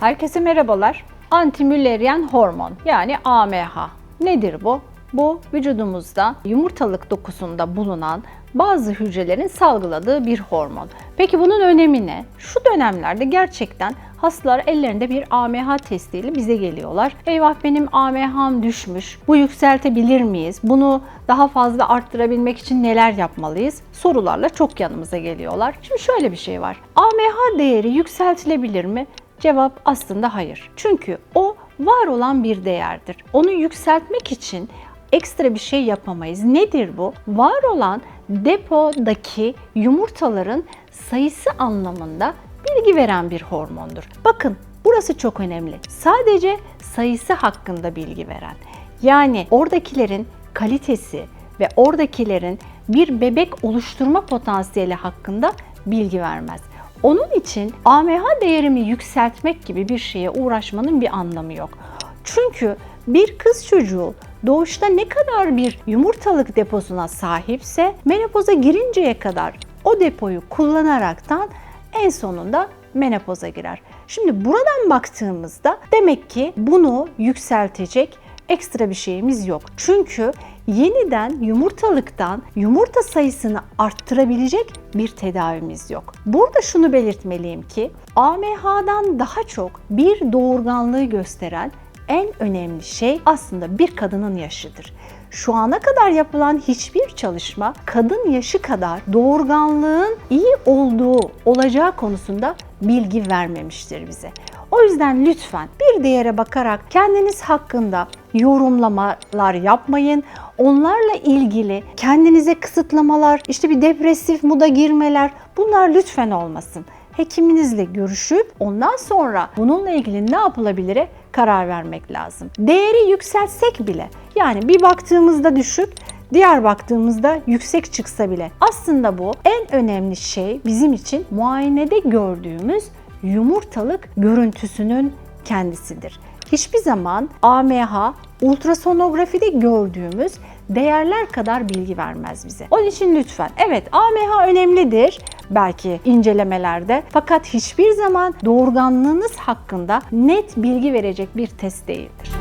Herkese merhabalar. Antimülleriyen hormon yani AMH. Nedir bu? Bu vücudumuzda yumurtalık dokusunda bulunan bazı hücrelerin salgıladığı bir hormon. Peki bunun önemi ne? Şu dönemlerde gerçekten hastalar ellerinde bir AMH testiyle bize geliyorlar. Eyvah benim AMH'm düşmüş. Bu yükseltebilir miyiz? Bunu daha fazla arttırabilmek için neler yapmalıyız? Sorularla çok yanımıza geliyorlar. Şimdi şöyle bir şey var. AMH değeri yükseltilebilir mi? Cevap aslında hayır. Çünkü o var olan bir değerdir. Onu yükseltmek için ekstra bir şey yapamayız. Nedir bu? Var olan depodaki yumurtaların sayısı anlamında bilgi veren bir hormondur. Bakın burası çok önemli. Sadece sayısı hakkında bilgi veren. Yani oradakilerin kalitesi ve oradakilerin bir bebek oluşturma potansiyeli hakkında bilgi vermez. Onun için AMH değerimi yükseltmek gibi bir şeye uğraşmanın bir anlamı yok. Çünkü bir kız çocuğu doğuşta ne kadar bir yumurtalık deposuna sahipse menopoza girinceye kadar o depoyu kullanaraktan en sonunda menopoza girer. Şimdi buradan baktığımızda demek ki bunu yükseltecek ekstra bir şeyimiz yok. Çünkü yeniden yumurtalıktan yumurta sayısını arttırabilecek bir tedavimiz yok. Burada şunu belirtmeliyim ki AMH'dan daha çok bir doğurganlığı gösteren en önemli şey aslında bir kadının yaşıdır. Şu ana kadar yapılan hiçbir çalışma kadın yaşı kadar doğurganlığın iyi olduğu olacağı konusunda bilgi vermemiştir bize. O yüzden lütfen bir değere bakarak kendiniz hakkında yorumlamalar yapmayın. Onlarla ilgili kendinize kısıtlamalar, işte bir depresif muda girmeler bunlar lütfen olmasın. Hekiminizle görüşüp ondan sonra bununla ilgili ne yapılabilir karar vermek lazım. Değeri yükseltsek bile yani bir baktığımızda düşük, diğer baktığımızda yüksek çıksa bile aslında bu en önemli şey bizim için muayenede gördüğümüz yumurtalık görüntüsünün kendisidir. Hiçbir zaman AMH ultrasonografide gördüğümüz değerler kadar bilgi vermez bize. Onun için lütfen evet AMH önemlidir belki incelemelerde fakat hiçbir zaman doğurganlığınız hakkında net bilgi verecek bir test değildir.